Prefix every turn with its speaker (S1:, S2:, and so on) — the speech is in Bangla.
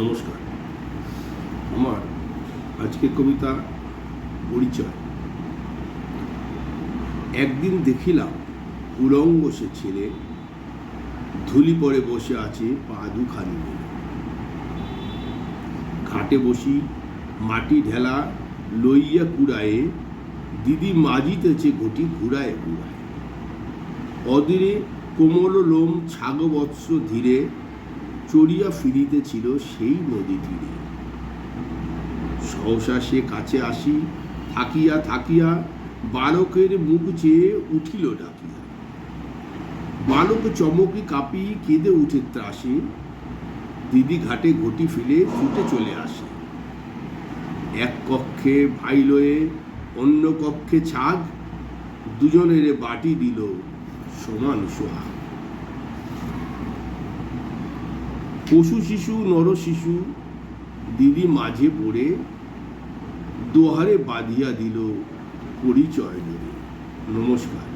S1: নমস্কার। আমার আজকের কবিতা পরিচয়। একদিন দেখিলাম উলঙ্গ সে ছেলে, ধুলি পরে বসে আছে পা দুখানি মেলে ঘাটে বসি মাটি ঢেলা লইয়া কুড়ায়ে, দিদি মাজিতেছে ঘটি ঘুরায় ঘুরায়। অদিরে কোমল লোম ছাগবৎস ধীরে চড়িয়া ফিরিতেছিল সেই নদী তীরে। সহসা সে কাছে আসি, থাকিয়া থাকিয়া বালকের মুখ চেয়ে উঠিল ডাকিয়া। বালক চমকি কাঁপি, কেঁদে উঠে ত্রাসে। দিদি ঘাটে ঘটি ফেলে ছুটে চলে আসে। এক কক্ষে ভাই লয়ে অন্য কক্ষে ছাগ, দুজনের বাটি দিল সমান সোহাগ। পশু শিশু নর শিশু দিদি মাঝে পড়ে দোহারে বাঁধিয়া দিল পরিচয় দিলে নমস্কার।